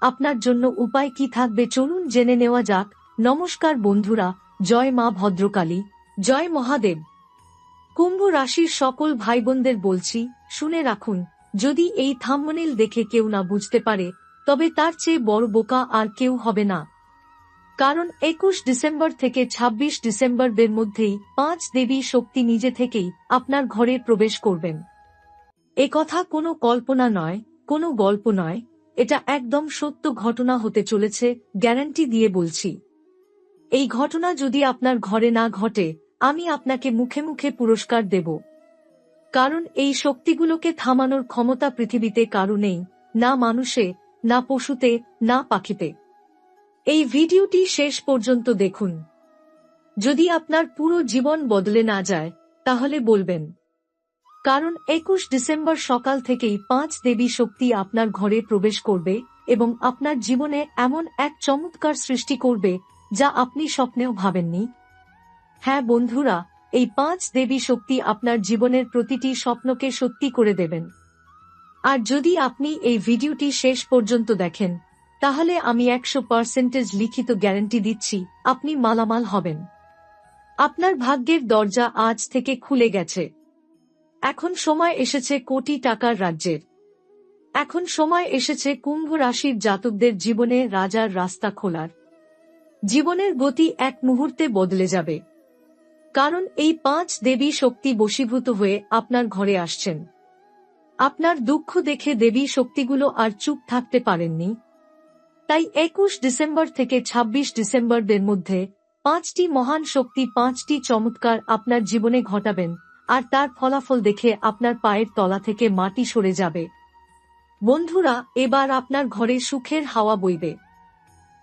আপনার জন্য উপায় কি থাকবে চলুন জেনে নেওয়া যাক। নমস্কার বন্ধুরা, জয় মা ভদ্রকালী, জয় মহাদেব। কুম্ভ রাশির সকল ভাই বোনদের বলছি, শুনে রাখুন, যদি এই থাম্বনেল দেখে কেউ না বুঝতে পারে, তবে তার চেয়ে বড় বোকা আর কেউ হবে না। কারণ একুশ ডিসেম্বর থেকে ২৬ ডিসেম্বরের মধ্যেই পাঁচ দেবী শক্তি নিজে থেকেই আপনার ঘরে প্রবেশ করবেন। এ কথা কোনো কল্পনা নয়, কোনো গল্প নয় এটা একদম সত্য ঘটনা হতে চলেছে, গ্যারান্টি দিয়ে বলছি। এই ঘটনা যদি আপনার ঘরে না ঘটে, আমি আপনাকে মুখে মুখে পুরস্কার দেব। কারণ এই শক্তিগুলোকে থামানোর ক্ষমতা পৃথিবীতে কারও নেই, না মানুষে, না পশুতে, না পাখিতে। এই ভিডিওটি শেষ পর্যন্ত দেখুন। যদি আপনার পুরো জীবন বদলে না যায়, তাহলে বলবেন কারণ একুশ ডিসেম্বর সকাল থেকেই পাঁচ দেবী শক্তি আপনার ঘরে প্রবেশ করবে এবং আপনার জীবনে এমন এক চমৎকার সৃষ্টি করবে যা আপনি স্বপ্নেও ভাবেননি। হ্যাঁ বন্ধুরা, এই পাঁচ দেবী শক্তি আপনার জীবনের প্রতিটি স্বপ্নকে সত্যি করে দেবেন। আর যদি আপনি এই ভিডিওটি শেষ পর্যন্ত দেখেন, তাহলে আমি একশো পার্সেন্টেজ লিখিত গ্যারান্টি দিচ্ছি, আপনি মালামাল হবেন। আপনার ভাগ্যের দরজা আজ থেকে খুলে গেছে। এখন সময় এসেছে কোটি টাকার রাজ্যের। এখন সময় এসেছে কুম্ভ রাশির জাতকদের জীবনে রাজার রাস্তা খোলার। জীবনের গতি এক মুহূর্তে বদলে যাবে। কারণ এই পাঁচ দেবী শক্তি বশীভূত হয়ে আপনার ঘরে আসছেন। আপনার দুঃখ দেখে দেবী শক্তিগুলো আর চুপ থাকতে পারেননি। তাই একুশ ডিসেম্বর থেকে ২৬ ডিসেম্বরদের মধ্যে পাঁচটি মহান শক্তি, পাঁচটি চমৎকার আপনার জীবনে ঘটাবেন। আর তার ফলাফল দেখে আপনার পায়ের তলা থেকে মাটি সরে যাবে। বন্ধুরা, এবার আপনার ঘরে সুখের হাওয়া বইবে।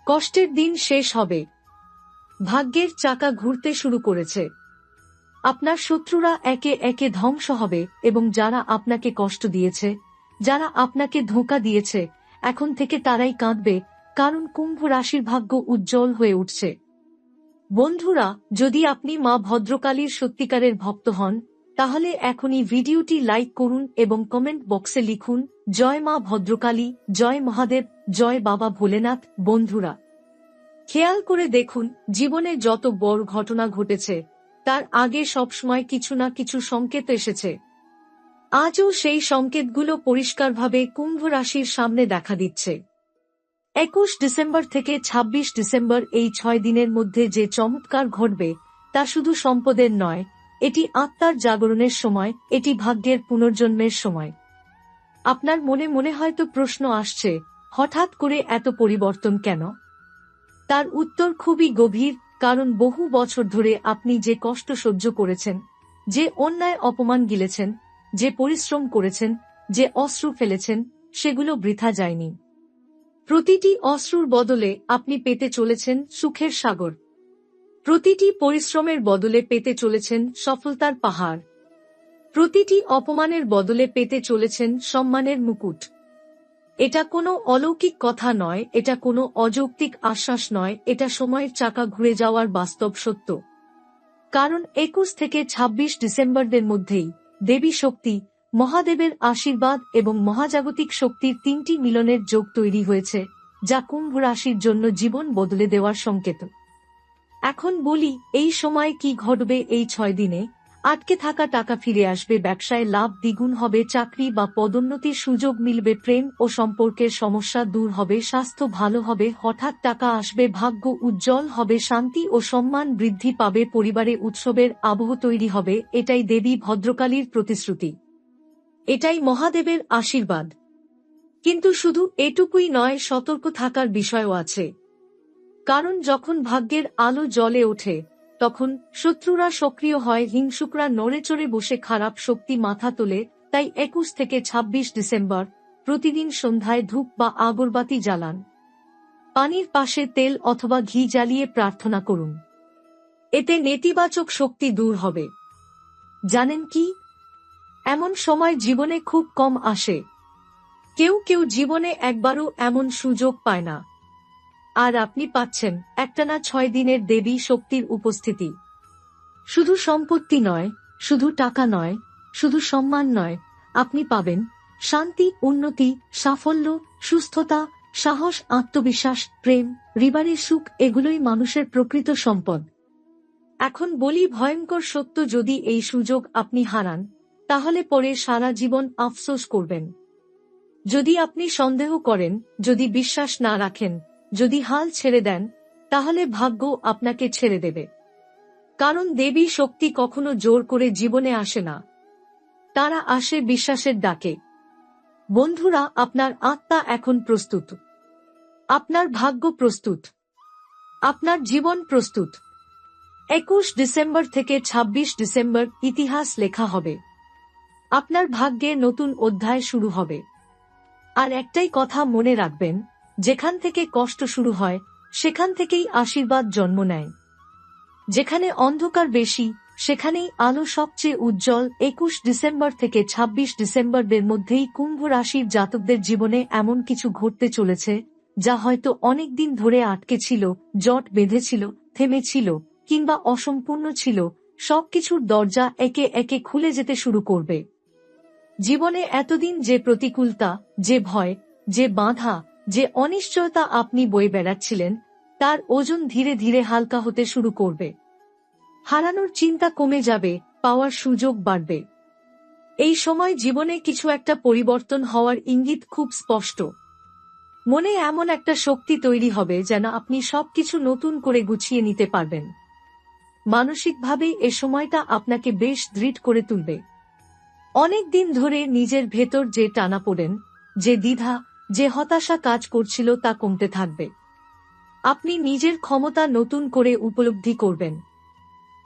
কষ্টের দিন শেষ হবে। ভাগ্যের চাকা ঘুরতে শুরু করেছে। আপনার শত্রুরা একে একে ধ্বংস হবে এবং যারা আপনাকে কষ্ট দিয়েছে, যারা আপনাকে ধোঁকা দিয়েছে, এখন থেকে তারাই কাঁদবে, কারণ কুম্ভ রাশির ভাগ্য উজ্জ্বল হয়ে উঠছে। বন্ধুরা, যদি আপনি মা ভদ্রকালীর সত্যিকারের ভক্ত হন তাহলে এখনই ভিডিওটি লাইক করুন এবং কমেন্ট বক্সে লিখুন, জয় মা ভদ্রকালী, জয় মহাদেব, জয় বাবা ভোলেনাথ, বন্ধুরা। খেয়াল করে দেখুন, জীবনে যত বড় ঘটনা ঘটেছে, তার আগে সবসময় কিছু না কিছু সংকেত এসেছে। আজও সেই সংকেতগুলো পরিষ্কারভাবে কুম্ভ রাশির সামনে দেখা দিচ্ছে। একুশ ডিসেম্বর থেকে ২৬ ডিসেম্বর এই ছয় দিনের মধ্যে যে চমৎকার ঘটবে, তা শুধু সম্পদের নয় এটি আত্মার জাগরণের সময়, এটি ভাগ্যের পুনর্জন্মের সময়। আপনার মনে মনে হয়তো প্রশ্ন আসছে, হঠাৎ করে এত পরিবর্তন কেন? তার উত্তর খুবই গভীর, কারণ বহু বছর ধরে আপনি যে কষ্ট সহ্য করেছেন, যে অন্যায় অপমান গিলেছেন, যে পরিশ্রম করেছেন, যে অশ্রু ফেলেছেন, সেগুলো বৃথা যায়নি। প্রতিটি অশ্রুর বদলে আপনি পেতে চলেছেন সুখের সাগর। প্রতিটি পরিশ্রমের বদলে পেতে চলেছেন সফলতার পাহাড়। প্রতিটি অপমানের বদলে পেতে চলেছেন সম্মানের মুকুট। এটা কোনো অলৌকিক কথা নয়, এটা কোনো অযৌক্তিক আশ্বাস নয়, এটা সময়ের চাকা ঘুরে যাওয়ার বাস্তব সত্য। কারণ একুশ থেকে ২৬ ডিসেম্বরদের মধ্যেই দেবী শক্তি, মহাদেবের আশীর্বাদ এবং মহাজাগতিক শক্তির তিনটি মিলনের যোগ তৈরি হয়েছে, যা কুম্ভ রাশির জন্য জীবন বদলে দেওয়ার সংকেত। এখন বলি, এই সময় কি ঘটবে এই ছয় দিনে? আটকে থাকা টাকা ফিরে আসবে, ব্যবসায় লাভ দ্বিগুণ হবে, চাকরি বা পদোন্নতির সুযোগ মিলবে, প্রেম ও সম্পর্কের সমস্যা দূর হবে, স্বাস্থ্য ভালো হবে, হঠাৎ টাকা আসবে, ভাগ্য উজ্জ্বল হবে, শান্তি ও সম্মান বৃদ্ধি পাবে, পরিবারে উৎসবের আবহ তৈরি হবে, এটাই দেবী ভদ্রকালীর প্রতিশ্রুতি। এটাই মহাদেবের আশীর্বাদ। কিন্তু শুধু এটুকুই নয়, সতর্ক থাকার বিষয়ও আছে। কারণ যখন ভাগ্যের আলো জলে ওঠে, তখন শত্রুরা সক্রিয় হয়, হিংসুকরা নড়ে চড়ে বসে খারাপ শক্তি মাথা তোলে, তাই একুশ থেকে ২৬ ডিসেম্বর প্রতিদিন সন্ধ্যায় ধূপ বা আগরবাতি জ্বালান। পানির পাশে তেল অথবা ঘি জ্বালিয়ে প্রার্থনা করুন। এতে নেতিবাচক শক্তি দূর হবে। জানেন কি? এমন সময় জীবনে খুব কম আসে। কেউ কেউ জীবনে একবারও এমন সুযোগ পায় না। আর আপনি পাচ্ছেন একটানা ছয় দিনের দেবী শক্তির উপস্থিতি। শুধু সম্পত্তি নয়, শুধু টাকা নয়, শুধু সম্মান নয়, আপনি পাবেন শান্তি, উন্নতি, সাফল্য, সুস্থতা, সাহস, আত্মবিশ্বাস, প্রেম, রিবারের সুখ, এগুলোই মানুষের প্রকৃত সম্পদ। এখন বলি ভয়ঙ্কর সত্য, যদি এই সুযোগ আপনি হারান, তাহলে পরে সারা জীবন আফসোস করবেন। যদি আপনি সন্দেহ করেন, যদি বিশ্বাস না রাখেন যদি হাল ছেড়ে দেন, তাহলে ভাগ্য আপনাকে ছেড়ে দেবে। কারণ দেবী শক্তি কখনো জোর করে জীবনে আসে না। তারা আসে বিশ্বাসের ডাকে। বন্ধুরা, আপনার আত্মা এখন প্রস্তুত। আপনার ভাগ্য প্রস্তুত। আপনার জীবন প্রস্তুত। একুশ ডিসেম্বর থেকে ২৬ ডিসেম্বর ইতিহাস লেখা হবে। আপনার ভাগ্যে নতুন অধ্যায় শুরু হবে। আর একটাই কথা মনে রাখবেন যেখান থেকে কষ্ট শুরু হয়, সেখান থেকেই আশীর্বাদ জন্ম নেয়। যেখানে অন্ধকার বেশি, সেখানেই আলো সবচেয়ে উজ্জ্বল। একুশ ডিসেম্বর থেকে ২৬ ডিসেম্বরের মধ্যেই কুম্ভ রাশির জাতকদের জীবনে এমন কিছু ঘটতে চলেছে, যা হয়তো অনেক দিন ধরে আটকে ছিল, জট বেঁধেছিল, থেমেছিল, কিংবা অসম্পূর্ণ ছিল। সবকিছুর দরজা একে একে খুলে যেতে শুরু করবে। জীবনে এতদিন যে প্রতিকূলতা, যে ভয়, যে বাধা যে অনিশ্চয়তা আপনি বয়ে বেড়াচ্ছিলেন, তার ওজন ধীরে ধীরে হালকা হতে শুরু করবে। হারানোর চিন্তা কমে যাবে, পাওয়ার সুযোগ বাড়বে। এই সময় জীবনে কিছু একটা পরিবর্তন হওয়ার ইঙ্গিত খুব স্পষ্ট। মনে এমন একটা শক্তি তৈরি হবে যেন আপনি সবকিছু নতুন করে গুছিয়ে নিতে পারবেন। মানসিকভাবে এ সময়টা আপনাকে বেশ দৃঢ় করে তুলবে। অনেক দিন ধরে নিজের ভেতর যে টানা পড়েন, যে দ্বিধা যে হতাশা কাজ করছিল তা কমতে থাকবে। আপনি নিজের ক্ষমতা নতুন করে উপলব্ধি করবেন।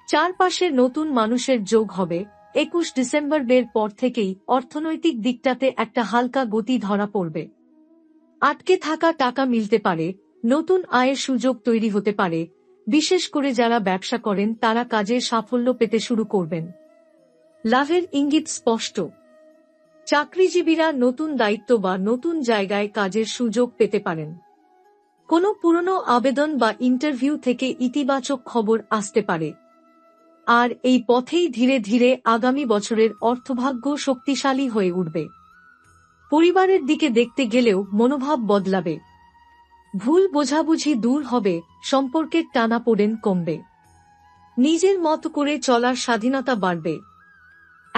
চারপাশে নতুন মানুষের যোগ হবে। একুশ ডিসেম্বর বের পর থেকেই অর্থনৈতিক দিকটাতে একটা হালকা গতি ধরা পড়বে। আটকে থাকা টাকা মিলতে পারে, নতুন আয়ের সুযোগ তৈরি হতে পারে। বিশেষ করে যারা ব্যবসা করেন, তারা কাজে সাফল্য পেতে শুরু করবেন। লাভের ইঙ্গিত স্পষ্ট। চাকরিজীবীরা নতুন দায়িত্ব বা নতুন জায়গায় কাজের সুযোগ পেতে পারেন। কোনো পুরনো আবেদন বা ইন্টারভিউ থেকে ইতিবাচক খবর আসতে পারে। আর এই পথেই ধীরে ধীরে আগামী বছরের অর্থভাগ্য শক্তিশালী হয়ে উঠবে। পরিবারের দিকে দেখতে গেলেও মনোভাব বদলাবে। ভুল বোঝাবুঝি দূর হবে, সম্পর্কের টানা পড়েন কমবে। নিজের মত করে চলার স্বাধীনতা বাড়বে।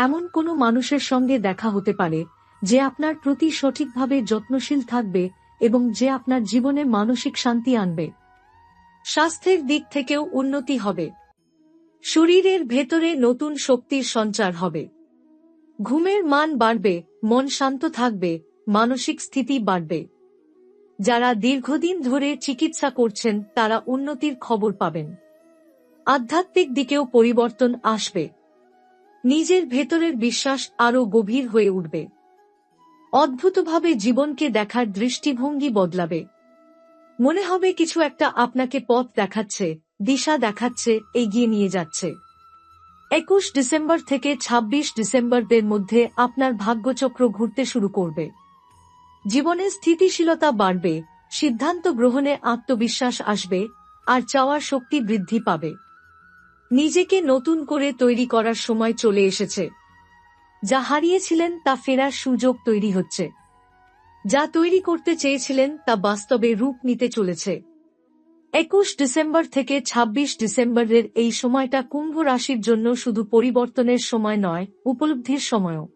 এমন কোনো মানুষের সঙ্গে দেখা হতে পারে, যে আপনার প্রতি সঠিকভাবে যত্নশীল থাকবে এবং যে আপনার জীবনে মানসিক শান্তি আনবে। স্বাস্থ্যের দিক থেকেও উন্নতি হবে। শরীরের ভেতরে নতুন শক্তির সঞ্চার হবে। ঘুমের মান বাড়বে, মন শান্ত থাকবে, মানসিক স্থিতি বাড়বে। যারা দীর্ঘদিন ধরে চিকিৎসা করছেন, তারা উন্নতির খবর পাবেন। আধ্যাত্মিক দিকেও পরিবর্তন আসবে। নিজের ভেতরের বিশ্বাস আরও গভীর হয়ে উঠবে। অদ্ভুতভাবে জীবনকে দেখার দৃষ্টিভঙ্গি বদলাবে। মনে হবে কিছু একটা আপনাকে পথ দেখাচ্ছে, দিশা দেখাচ্ছে, এগিয়ে নিয়ে যাচ্ছে। একুশ ডিসেম্বর থেকে ২৬ ডিসেম্বরের মধ্যে আপনার ভাগ্যচক্র ঘুরতে শুরু করবে। জীবনে স্থিতিশীলতা বাড়বে, সিদ্ধান্ত গ্রহণে আত্মবিশ্বাস আসবে, আর চাওয়ার শক্তি বৃদ্ধি পাবে। নিজেকে নতুন করে তৈরি করার সময় চলে এসেছে। যা হারিয়েছিলেন তা ফেরার সুযোগ তৈরি হচ্ছে। যা তৈরি করতে চেয়েছিলেন তা বাস্তবে রূপ নিতে চলেছে। একুশ ডিসেম্বর থেকে ২৬ ডিসেম্বরের এই সময়টা কুম্ভ রাশির জন্য শুধু পরিবর্তনের সময় নয়, উপলব্ধির সময়ও।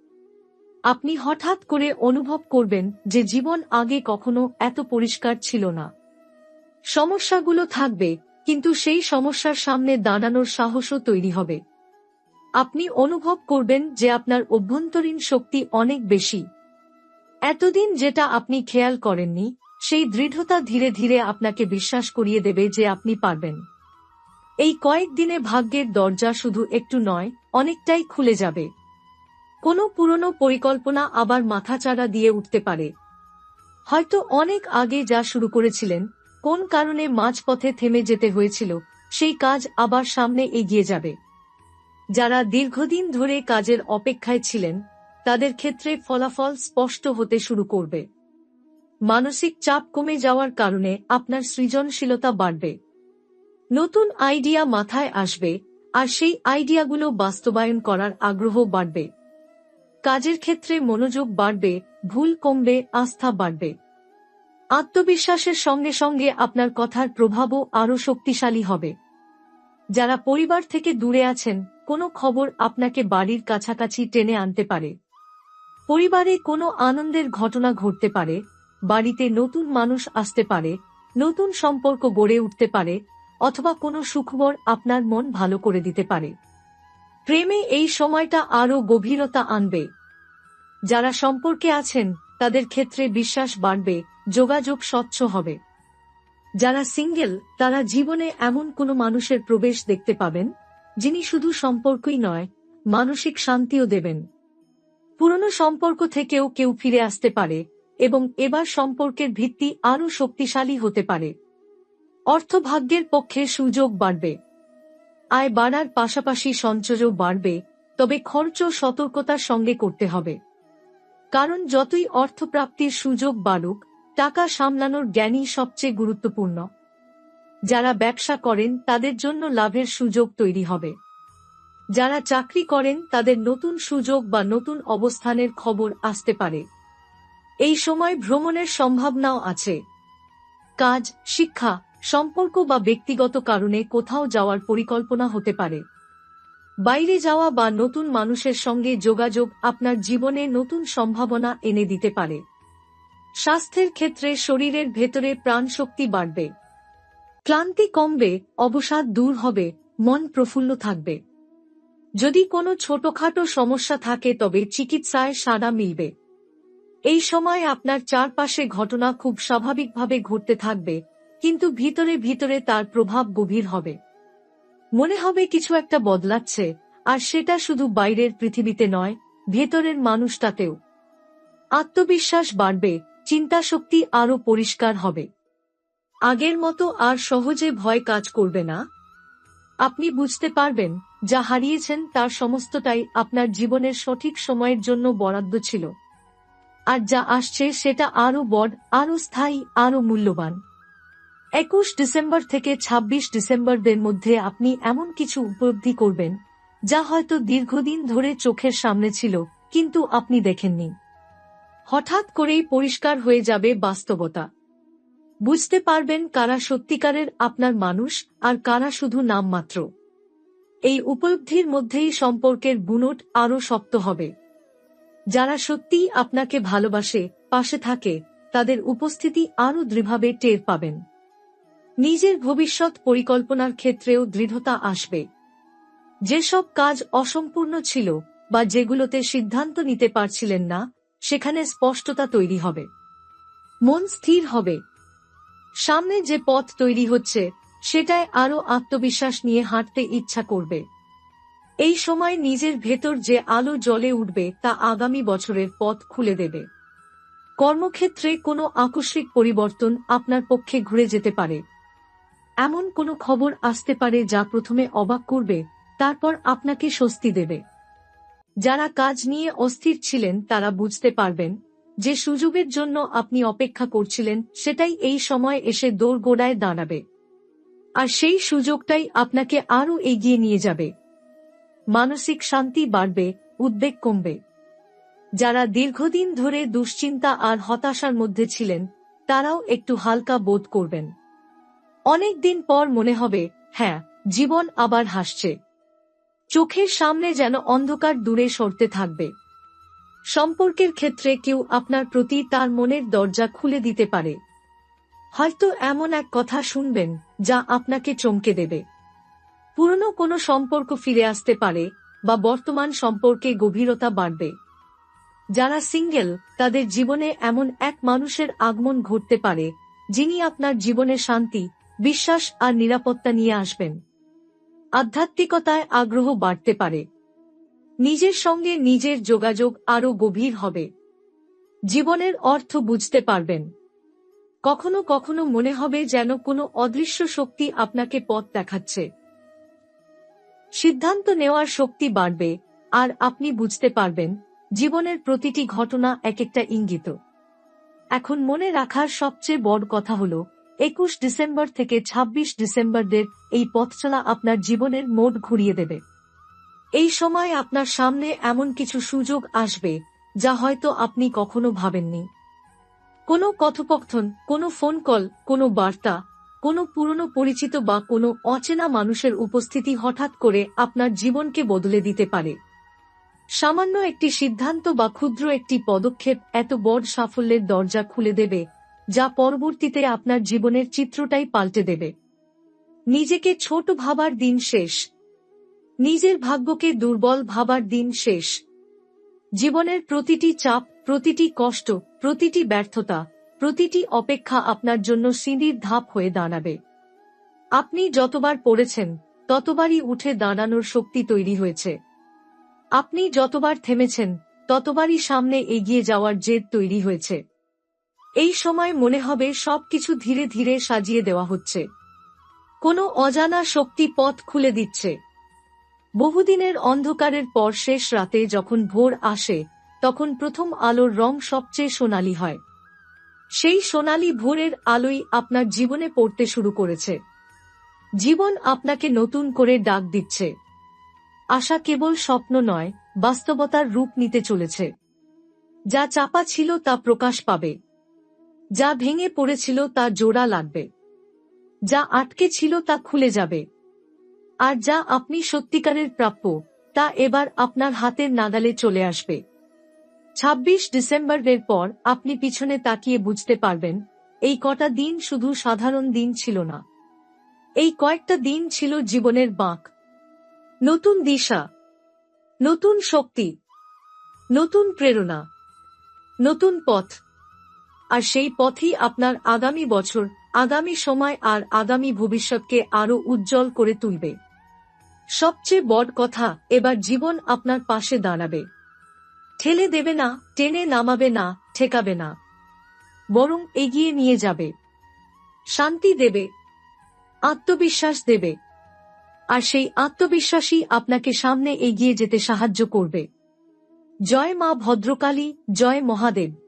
আপনি হঠাৎ করে অনুভব করবেন যে জীবন আগে কখনো এত পরিষ্কার ছিল না। সমস্যাগুলো থাকবে কিন্তু সেই সমস্যার সামনে দাঁড়ানোর সাহসও তৈরি হবে। আপনি অনুভব করবেন যে আপনার অভ্যন্তরীণ শক্তি অনেক বেশি। এতদিন যেটা আপনি খেয়াল করেননি, সেই দৃঢ়তা ধীরে ধীরে আপনাকে বিশ্বাস করিয়ে দেবে যে আপনি পারবেন। এই কয়েকদিনে ভাগ্যের দরজা শুধু একটু নয়, অনেকটাই খুলে যাবে। কোনো পুরনো পরিকল্পনা আবার মাথাচাড়া দিয়ে উঠতে পারে। হয়তো অনেক আগে যা শুরু করেছিলেন কোন কারণে মাঝপথে থেমে যেতে হয়েছিল, সেই কাজ আবার সামনে এগিয়ে যাবে। যারা দীর্ঘদিন ধরে কাজের অপেক্ষায় ছিলেন, তাদের ক্ষেত্রে ফলাফল স্পষ্ট হতে শুরু করবে। মানসিক চাপ কমে যাওয়ার কারণে আপনার সৃজনশীলতা বাড়বে। নতুন আইডিয়া মাথায় আসবে, আর সেই আইডিয়াগুলো বাস্তবায়ন করার আগ্রহ বাড়বে। কাজের ক্ষেত্রে মনোযোগ বাড়বে, ভুল কমবে, আস্থা বাড়বে। আত্মবিশ্বাসের সঙ্গে সঙ্গে আপনার কথার প্রভাবও আরও শক্তিশালী হবে। যারা পরিবার থেকে দূরে আছেন, কোনো খবর আপনাকে বাড়ির কাছাকাছি টেনে আনতে পারে। পরিবারে কোনো আনন্দের ঘটনা ঘটতে পারে, বাড়িতে নতুন মানুষ আসতে পারে, নতুন সম্পর্ক গড়ে উঠতে পারে, অথবা কোনো সুখবর আপনার মন ভালো করে দিতে পারে। প্রেমে এই সময়টা আরও গভীরতা আনবে। যারা সম্পর্কে আছেন, তাদের ক্ষেত্রে বিশ্বাস বাড়বে যোগাযোগ স্বচ্ছ হবে। যারা সিঙ্গেল, তারা জীবনে এমন কোনো মানুষের প্রবেশ দেখতে পাবেন, যিনি শুধু সম্পর্কই নয়, মানসিক শান্তিও দেবেন। পুরনো সম্পর্ক থেকেও কেউ ফিরে আসতে পারে এবং এবার সম্পর্কের ভিত্তি আরও শক্তিশালী হতে পারে। অর্থভাগ্যের পক্ষে সুযোগ বাড়বে। আয় বাড়ার পাশাপাশি সঞ্চয়ও বাড়বে, তবে খরচ সতর্কতার সঙ্গে করতে হবে। কারণ যতই অর্থপ্রাপ্তির সুযোগ বাড়ুক টাকা সামলানোর জ্ঞানই সবচেয়ে গুরুত্বপূর্ণ। যারা ব্যবসা করেন, তাদের জন্য লাভের সুযোগ তৈরি হবে। যারা চাকরি করেন, তাদের নতুন সুযোগ বা নতুন অবস্থানের খবর আসতে পারে। এই সময় ভ্রমণের সম্ভাবনাও আছে। কাজ, শিক্ষা, সম্পর্ক বা ব্যক্তিগত কারণে কোথাও যাওয়ার পরিকল্পনা হতে পারে। বাইরে যাওয়া বা নতুন মানুষের সঙ্গে যোগাযোগ আপনার জীবনে নতুন সম্ভাবনা এনে দিতে পারে। স্বাস্থ্যের ক্ষেত্রে শরীরের ভেতরে প্রাণশক্তি বাড়বে। ক্লান্তি কমবে, অবসাদ দূর হবে, মন প্রফুল্ল থাকবে। যদি কোনো ছোটখাটো সমস্যা থাকে তবে চিকিৎসায় সাড়া মিলবে। এই সময় আপনার চারপাশে ঘটনা খুব স্বাভাবিকভাবে ঘটতে থাকবে, কিন্তু ভিতরে ভিতরে তার প্রভাব গভীর হবে। মনে হবে কিছু একটা বদলাচ্ছে, আর সেটা শুধু বাইরের পৃথিবীতে নয়, ভেতরের মানুষটাতেও। আত্মবিশ্বাস বাড়বে চিন্তাশক্তি আরও পরিষ্কার হবে। আগের মতো আর সহজে ভয় কাজ করবে না। আপনি বুঝতে পারবেন, যা হারিয়েছেন তার সমস্তটাই আপনার জীবনের সঠিক সময়ের জন্য বরাদ্দ ছিল। আর যা আসছে সেটা আরও বড় আরও স্থায়ী আরও মূল্যবান। একুশ ডিসেম্বর থেকে ২৬ ডিসেম্বরদের মধ্যে আপনি এমন কিছু উপলব্ধি করবেন, যা হয়তো দীর্ঘদিন ধরে চোখের সামনে ছিল, কিন্তু আপনি দেখেননি। হঠাৎ করেই পরিষ্কার হয়ে যাবে বাস্তবতা। বুঝতে পারবেন কারা সত্যিকারের আপনার মানুষ আর কারা শুধু নামমাত্র এই উপলব্ধির মধ্যেই সম্পর্কের বুনট আরও শক্ত হবে। যারা সত্যিই আপনাকে ভালোবাসে, পাশে থাকে, তাদের উপস্থিতি আরও দৃঢ়ভাবে টের পাবেন। নিজের ভবিষ্যৎ পরিকল্পনার ক্ষেত্রেও দৃঢ়তা আসবে। যেসব কাজ অসম্পূর্ণ ছিল বা যেগুলোতে সিদ্ধান্ত নিতে পারছিলেন না সেখানে স্পষ্টতা তৈরি হবে। মন স্থির হবে। সামনে যে পথ তৈরি হচ্ছে, সেটায় আরও আত্মবিশ্বাস নিয়ে হাঁটতে ইচ্ছা করবে। এই সময় নিজের ভেতর যে আলো জ্বলে উঠবে, তা আগামী বছরের পথ খুলে দেবে। কর্মক্ষেত্রে কোনো আকস্মিক পরিবর্তন আপনার পক্ষে ঘুরে যেতে পারে। এমন কোনো খবর আসতে পারে যা প্রথমে অবাক করবে, তারপর আপনাকে স্বস্তি দেবে। যারা কাজ নিয়ে অস্থির ছিলেন, তারা বুঝতে পারবেন যে সুযোগের জন্য আপনি অপেক্ষা করছিলেন, সেটাই এই সময় এসে দৌড়গোড়ায় দাঁড়াবে। আর সেই সুযোগটাই আপনাকে আরও এগিয়ে নিয়ে যাবে। মানসিক শান্তি বাড়বে, উদ্বেগ কমবে। যারা দীর্ঘদিন ধরে দুশ্চিন্তা আর হতাশার মধ্যে ছিলেন, তারাও একটু হালকা বোধ করবেন। অনেক দিন পর মনে হবে হ্যাঁ জীবন আবার হাসছে। চোখের সামনে যেন অন্ধকার দূরে সরতে থাকবে। সম্পর্কের ক্ষেত্রে কেউ আপনার প্রতি তার মনের দরজা খুলে দিতে পারে। হয়তো এমন এক কথা শুনবেন যা আপনাকে চমকে দেবে। পুরনো কোনো সম্পর্ক ফিরে আসতে পারে বা বর্তমান সম্পর্কে গভীরতা বাড়বে। যারা সিঙ্গেল, তাদের জীবনে এমন এক মানুষের আগমন ঘটতে পারে যিনি আপনার জীবনে শান্তি, বিশ্বাস আর নিরাপত্তা নিয়ে আসবেন। আধ্যাত্মিকতায় আগ্রহ বাড়তে পারে। নিজের সঙ্গে নিজের যোগাযোগ আরও গভীর হবে। জীবনের অর্থ বুঝতে পারবেন। কখনো কখনো মনে হবে যেন কোনো অদৃশ্য শক্তি আপনাকে পথ দেখাচ্ছে। সিদ্ধান্ত নেওয়ার শক্তি বাড়বে, আর আপনি বুঝতে পারবেন, জীবনের প্রতিটি ঘটনা এক একটা ইঙ্গিত। এখন মনে রাখার সবচেয়ে বড় কথা হল একুশ ডিসেম্বর থেকে ২৬ ডিসেম্বরদের এই পথচলা আপনার জীবনের মোড ঘুরিয়ে দেবে। এই সময় আপনার সামনে এমন কিছু সুযোগ আসবে, যা হয়তো আপনি কখনো ভাবেননি। কোনো কথোপকথন, কোনো ফোন কল কোনো বার্তা, কোনো পুরনো পরিচিত বা কোনো অচেনা মানুষের উপস্থিতি হঠাৎ করে আপনার জীবনকে বদলে দিতে পারে। সামান্য একটি সিদ্ধান্ত বা ক্ষুদ্র একটি পদক্ষেপ এত বড় সাফল্যের দরজা খুলে দেবে যা পরবর্তীতে আপনার জীবনের চিত্রটাই পাল্টে দেবে। নিজেকে ছোট ভাবার দিন শেষ। নিজের ভাগ্যকে দুর্বল ভাবার দিন শেষ। জীবনের প্রতিটি চাপ, প্রতিটি কষ্ট, প্রতিটি ব্যর্থতা, প্রতিটি অপেক্ষা আপনার জন্য সিঁড়ির ধাপ হয়ে দাঁড়াবে। আপনি যতবার পড়েছেন, ততবারই উঠে দাঁড়ানোর শক্তি তৈরি হয়েছে। আপনি যতবার থেমেছেন, ততবারই সামনে এগিয়ে যাওয়ার জেদ তৈরি হয়েছে। এই সময় মনে হবে সবকিছু ধীরে ধীরে সাজিয়ে দেওয়া হচ্ছে। কোনো অজানা শক্তি পথ খুলে দিচ্ছে। বহুদিনের অন্ধকারের পর শেষ রাতে যখন ভোর আসে, তখন প্রথম আলোর রং সবচেয়ে সোনালি হয়। সেই সোনালি ভোরের আলোই আপনার জীবনে পড়তে শুরু করেছে। জীবন আপনাকে নতুন করে ডাক দিচ্ছে। আশা কেবল স্বপ্ন নয়, বাস্তবতার রূপ নিতে চলেছে। যা চাপা ছিল তা প্রকাশ পাবে। যা ভেঙে পড়েছিল তা জোড়া লাগবে। যা আটকে ছিল তা খুলে যাবে। আর যা আপনি সত্যিকারের প্রাপ্য, তা এবার আপনার হাতের নাগালে চলে আসবে। ২৬ ডিসেম্বরের পর আপনি পিছনে তাকিয়ে বুঝতে পারবেন, এই কটা দিন শুধু সাধারণ দিন ছিল না। এই কয়েকটা দিন ছিল জীবনের বাঁক। নতুন দিশা। নতুন শক্তি। নতুন প্রেরণা। নতুন পথ। আর সেই পথই আপনার আগামী বছর, আগামী সময় আর আগামী ভবিষ্যৎকে আরও উজ্জ্বল করে তুলবে। সবচেয়ে বড় কথা, এবার জীবন আপনার পাশে দাঁড়াবে। ঠেলে দেবে না, টেনে নামাবে না, ঠেকাবে না। বরং এগিয়ে নিয়ে যাবে। শান্তি দেবে। আত্মবিশ্বাস দেবে। আর সেই আত্মবিশ্বাসই আপনাকে সামনে এগিয়ে যেতে সাহায্য করবে। জয় মা ভদ্রকালী, জয় মহাদেব।